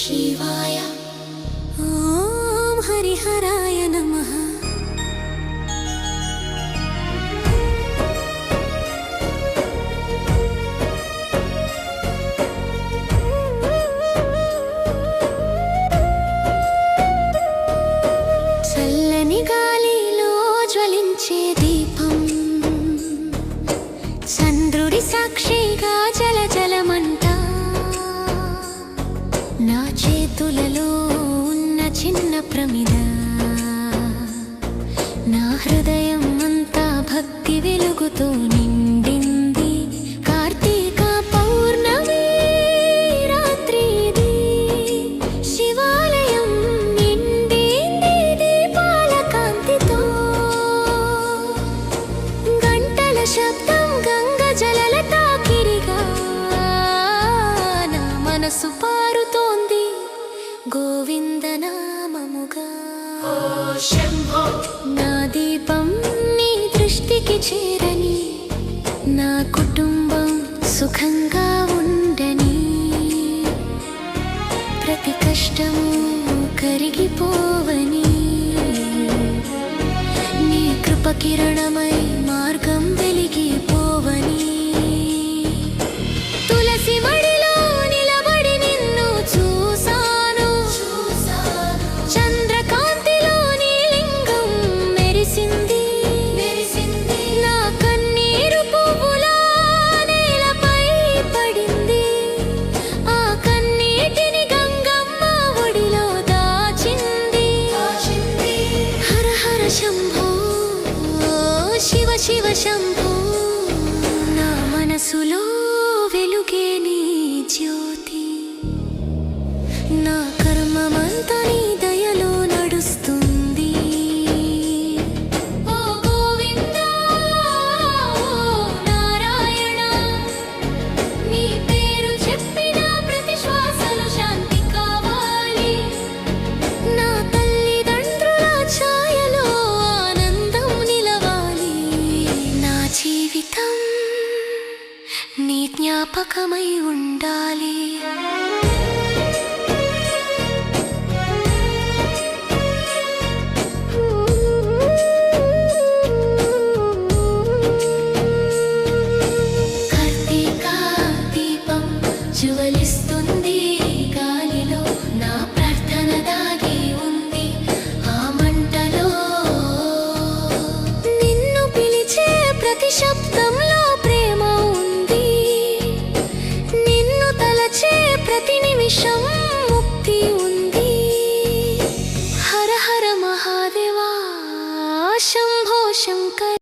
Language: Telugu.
शिवाय ॐ हरिहर మంత్రమిదా నా హృదయం అంతా భక్తి వెలుగుతో నిండింది. కార్తీక పౌర్ణమి రాత్రి శివాలయం నిండింది దీపాల కాంతితో. గంటల శబ్దం గోవింద నామముగా నా దీపం నీ దృష్టికి చేరని నా కుటుంబం సుఖంగా శంభో శివ శివ శంభో. జ్ఞాపకమై ఉండాలి. కార్తీక దీపం జ్వలిస్తుంది గాలిలో. నా ప్రార్థన దాగి ఉంది ఆ మంటలో. నిన్ను పిలిచే ప్రతి శబ్దంలో 想给